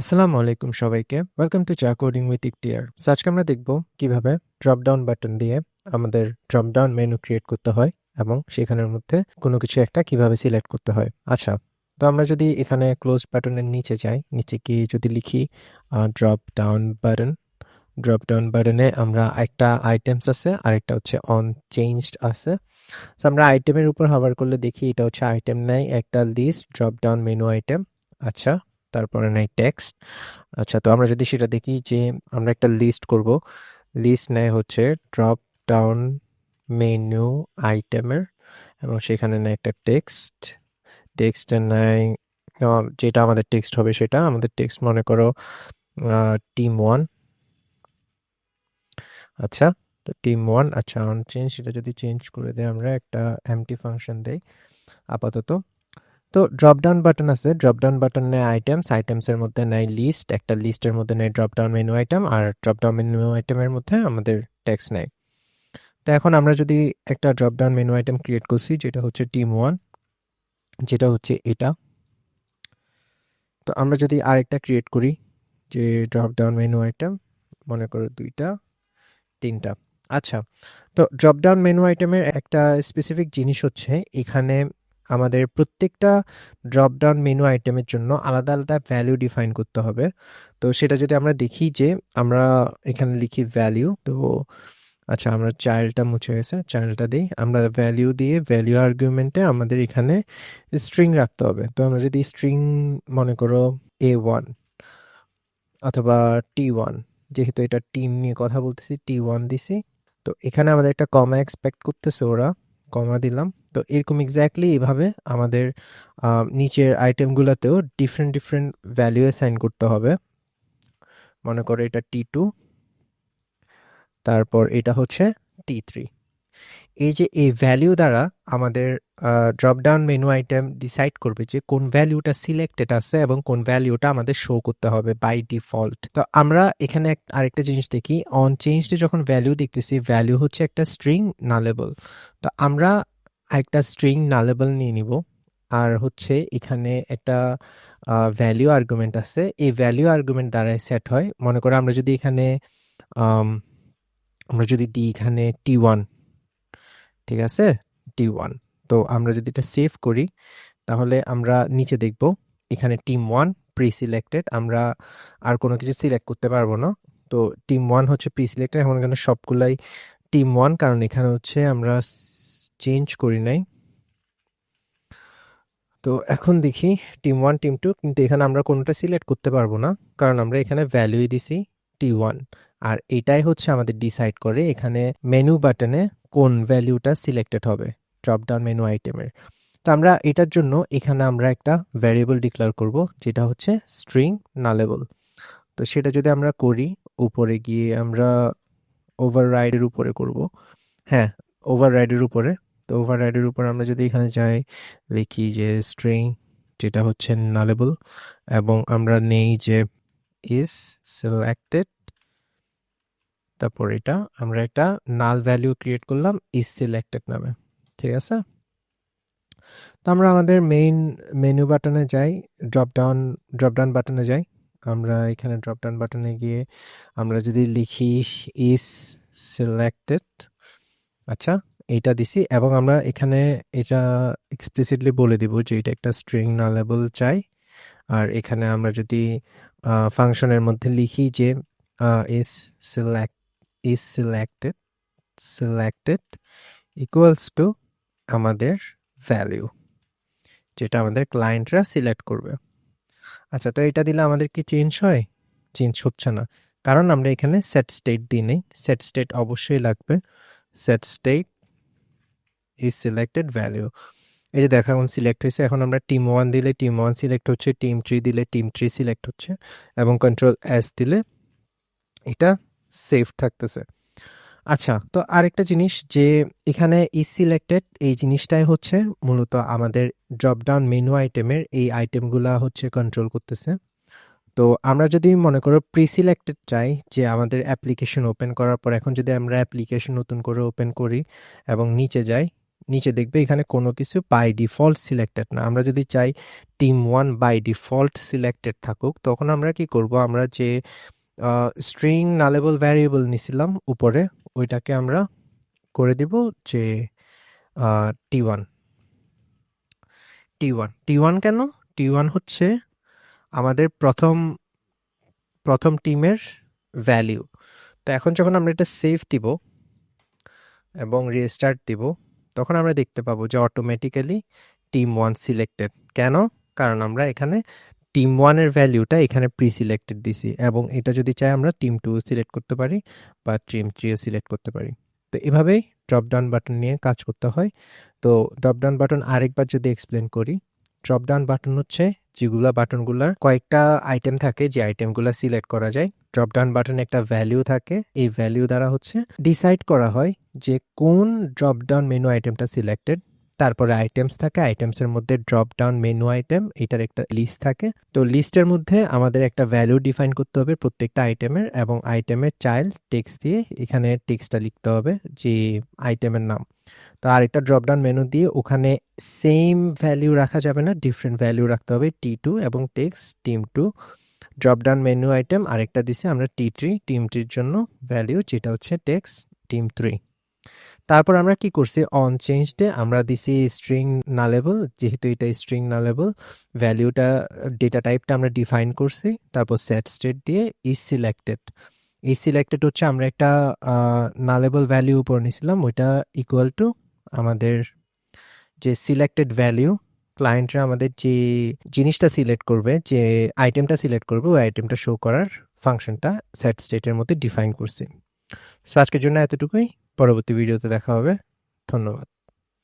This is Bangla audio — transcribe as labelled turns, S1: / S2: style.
S1: আসসালামু আলাইকুম সবাইকে। ওয়েলকাম টু চা কোডিং উইথ ইকতিয়ার সো আজকে আমরা দেখব কীভাবে ড্রপ ডাউন বাটন দিয়ে আমাদের ড্রপ ডাউন মেনু ক্রিয়েট করতে হয় এবং সেখানের মধ্যে কোনো কিছু একটা কীভাবে সিলেক্ট করতে হয়। আচ্ছা তো আমরা যদি এখানে ক্লোজ বাটনের নিচে যাই, নিচে গিয়ে যদি লিখি drop down button drop down বাটনে আমরা একটা আইটেমস আছে, আরেকটা হচ্ছে অন চেঞ্জড আছে। তো আমরা আইটেমের উপর হাভার করলে দেখি এটা হচ্ছে আইটেম নেয় একটা list drop down menu item আচ্ছা তারপরে নেই টেক্সট আচ্ছা তো আমরা যদি সেটা দেখি যে আমরা একটা লিস্ট করব। লিস্ট নেয় হচ্ছে ড্রপ ডাউন মেনু আইটেমের এবং সেখানে নেয় একটা টেক্সট টেক্সটে নেয় যেটা আমাদের টেক্সট হবে সেটা। আমাদের টেক্সট মনে করো টিম ওয়ান আচ্ছা তো টিম ওয়ান আচ্ছা অন চেঞ্জ সেটা যদি চেঞ্জ করে দেয় আমরা একটা এমটি ফাংশন দেই, আপাতত। তো ড্রপ ডাউন বাটন আছে ড্রপ ডাউন বাটন নেয় আইটেমস আইটেমসের মধ্যে নেয় লিস্ট একটা লিস্টের মধ্যে নেয় ড্রপ ডাউন মেনু আইটেম আর ড্রপ ডাউন মেনু আইটেমের মধ্যে আমাদের ট্যাক্স নেয়। তো এখন আমরা যদি একটা drop down menu item create করছি, যেটা হচ্ছে টিম ওয়ান যেটা হচ্ছে এটা। তো আমরা যদি আরেকটা ক্রিয়েট করি, যে ড্রপ ডাউন মেনু আইটেম মনে করো দুইটা, তিনটা। আচ্ছা তো ড্রপ ডাউন মেনু আইটেমের একটা স্পেসিফিক জিনিস হচ্ছে, এখানে আমাদের প্রত্যেকটা ড্রপ ডাউন মেনু আইটেমের জন্য আলাদা আলাদা ভ্যালু ডিফাইন করতে হবে। তো সেটা যদি আমরা দেখি যে আমরা এখানে লিখি ভ্যালিউ তো আচ্ছা আমরা চাইল্ডটা মুছে গেছে চাইল্ডটা দিই। আমরা ভ্যালিউ দিয়ে ভ্যালু আর্গুমেন্টে আমাদের এখানে স্ট্রিং রাখতে হবে। তো আমরা যদি স্ট্রিং মনে করো এ ওয়ান অথবা টি ওয়ান যেহেতু এটা টিম নিয়ে কথা বলতেছি টি ওয়ান দিছি, তো এখানে আমাদের একটা কমা এক্সপেক্ট করতেছে ওরা। কমা দিলাম। তো এরকম এক্স্যাক্টলি এভাবে আমাদের নিচের আইটেমগুলোতেও ডিফারেন্ট ডিফারেন্ট ভ্যালু অ্যাসাইন করতে হবে। মনে করো এটা টি টু তারপর এটা হচ্ছে টি থ্রি এই যে এই ভ্যালু দ্বারা আমাদের drop down menu item decide করবে যে কোন ভ্যালুটা সিলেক্টেড আছে এবং কোন ভ্যালুটা আমাদের শো করতে হবে বাই ডিফল্ট তো আমরা এখানে আরেকটা জিনিস দেখি অন চেঞ্জে যখন ভ্যালু দেখতেছি ভ্যালু হচ্ছে একটা স্ট্রিং নালেবল তো আমরা একটা স্ট্রিং নালেবল নিয়ে নিব, আর হচ্ছে এখানে একটা ভ্যালু আর্গুমেন্ট আছে। এই ভ্যালু আর্গুমেন্ট দ্বারাই সেট হয়। মনে করো আমরা যদি এখানে আমরা যদি দিই এখানে টি ওয়ান ঠিক আছে? টি ওয়ান তো আমরা যদি এটা সেভ করি, তাহলে আমরা নিচে দেখব, এখানে টিম ওয়ান প্রি সিলেক্টেড আমরা আর কোনো কিছু সিলেক্ট করতে পারব না। তো টিম ওয়ান হচ্ছে প্রি সিলেক্টেড এখন এখানে সবগুলাই টিম ওয়ান কারণ এখানে হচ্ছে আমরা চেঞ্জ করি নাই। তো এখন দেখি টিম ওয়ান টিম টু কিন্তু এখানে আমরা কোনোটা সিলেক্ট করতে পারব না, কারণ আমরা এখানে ভ্যালুই দিছি টি ওয়ান আর এটাই হচ্ছে আমাদের ডিসাইড করে, এখানে মেনু বাটনে কোন ভ্যালুটা সিলেক্টেড হবে ড্রপ ডাউন মেনু আইটেমের তো আমরা এটার জন্য এখানে আমরা একটা ভ্যারিয়েবল ডিক্লেয়ার করব, যেটা হচ্ছে স্ট্রিং নালেবল তো সেটা যদি আমরা করি, উপরে গিয়ে আমরা ওভাররাইডের উপরে করব। হ্যাঁ ওভাররাইডের উপরে। তো ওভাররাইডের উপর আমরা যদি এখানে যাই, লিখি যে স্ট্রিং যেটা হচ্ছে নালেবল এবং আমরা নেই যে ইজ সিলেক্টেড তারপর এটা আমরা একটা নাল ভ্যালু ক্রিয়েট করলাম ইজ সিলেক্টেড নামে, ঠিক আছে? তো আমরা আমাদের মেইন মেনু বাটনে যাই ড্রপ ডাউন ড্রপ ডাউন বাটনে যাই। আমরা এখানে ড্রপ ডাউন বাটনে গিয়ে আমরা যদি লিখি ইজ সিলেক্টেড আচ্ছা এইটা দিছি এবং আমরা এখানে এটা এক্সপ্লিসিটলি বলে দিব যে এটা একটা স্ট্রিং নালেবল চাই। আর এখানে আমরা যদি ফাংশনের মধ্যে লিখি যে is select is selected selected equals to আমাদের ভ্যালু যেটা আমাদের ক্লায়েন্টরা সিলেক্ট করবে। আচ্ছা তো এটা দিলে আমাদের কি চেঞ্জ হয়? চেঞ্জ হচ্ছে না। কারণ আমরা এখানে সেট স্টেট দিই নেই। সেট স্টেট অবশ্যই লাগবে। Set state is selected value এই যে দেখা, এখন সিলেক্ট হয়েছে। এখন আমরা টিম ওয়ান দিলে টিম ওয়ান সিলেক্ট হচ্ছে টিম থ্রি দিলে টিম থ্রি সিলেক্ট হচ্ছে এবং কন্ট্রোল এস দিলে এটা সেফ থাকতেছে। আচ্ছা তো আরেকটা জিনিস যে এখানে ইজ সিলেক্টেড এই জিনিসটাই হচ্ছে মূলত আমাদের ড্রপ ডাউন মেনু আইটেমের এই আইটেমগুলো হচ্ছে কন্ট্রোল করতেছে। তো আমরা যদি মনে করো প্রি সিলেক্টেড চাই যে আমাদের অ্যাপ্লিকেশন ওপেন করার পর এখন যদি আমরা অ্যাপ্লিকেশন নতুন করে ওপেন করি এবং নিচে যাই, নিচে দেখবে এখানে কোনো কিছু বাই ডিফল্ট সিলেক্টেড না। আমরা যদি চাই team one by default selected থাকুক, তখন আমরা কি করব? আমরা যে স্ট্রিং নালেবল ভ্যারিয়েবল নিছিলাম উপরে, ওইটাকে আমরা করে দিব যে T one T one T one কেন? টি ওয়ান হচ্ছে আমাদের প্রথম প্রথম টিমের ভ্যালিউ তো এখন যখন আমরা এটা সেভ দিব এবং রিস্টার্ট দিব, তখন আমরা দেখতে পাবো যে অটোমেটিক্যালি টিম ওয়ান সিলেক্টেড কেন? কারণ আমরা এখানে টিম ওয়ানের ভ্যালিউটা এখানে প্রি সিলেক্টেড দিছি এবং এটা যদি চাই আমরা টিম টু সিলেক্ট করতে পারি বা টিম থ্রিও সিলেক্ট করতে পারি। তো এভাবেই ড্রপ ডাউন বাটন নিয়ে কাজ করতে হয়। তো ড্রপ ডাউন বাটন আরেকবার যদি এক্সপ্লেন করি ড্রপ ডাউন বাটন হচ্ছে যেগুলা বাটনগুলার কয়েকটা আইটেম থাকে যে আইটেমগুলো সিলেক্ট করা যায়। ড্রপ ডাউন বাটনে একটা ভ্যালিউ থাকে, এই ভ্যালিউ দ্বারা হচ্ছে ডিসাইড করা হয় যে কোন ড্রপ ডাউন মেনু আইটেমটা সিলেক্টেড তারপরে আইটেমস থাকে আইটেমসের মধ্যে ড্রপ ডাউন মেনু আইটেম এটার একটা লিস্ট থাকে। তো লিস্টের মধ্যে আমাদের একটা ভ্যালু ডিফাইন করতে হবে প্রত্যেকটা আইটেমের এবং আইটেমের চাইল্ড টেক্সট দিয়ে এখানে টেক্সটটা লিখতে হবে যে আইটেমের নাম। তো আরেকটা ড্রপ ডাউন মেনু দিয়ে ওখানে সেম ভ্যালু রাখা যাবে না ডিফারেন্ট ভ্যালু রাখতে হবে টি টু এবং text item two drop down menu item আরেকটা দিছি, আমরা টি থ্রি টিম থ্রির জন্য ভ্যালু যেটা হচ্ছে টেক্সট টিম থ্রি তারপর আমরা কি করছি? অন চেঞ্জডে আমরা দিছি স্ট্রিং নালেবল যেহেতু এটা স্ট্রিং নালেবল ভ্যালিউটা ডেটা টাইপটা আমরা ডিফাইন করছি, তারপর সেট স্টেট দিয়ে ইজ সিলেক্টেড এই সিলেক্টেড হচ্ছে আমরা একটা নালেবল ভ্যালিউ উপর নিয়েছিলাম ওইটা ইকুয়াল টু আমাদের যে সিলেক্টেড ভ্যালিউ ক্লায়েন্টরা আমাদের যে জিনিসটা সিলেক্ট করবে, যে আইটেমটা সিলেক্ট করবে, ওই আইটেমটা শো করার ফাংশনটা সেট স্টেটের মধ্যে ডিফাইন করছি। সো আজকের জন্য এতটুকুই। পরবর্তী ভিডিওতে দেখা হবে। ধন্যবাদ।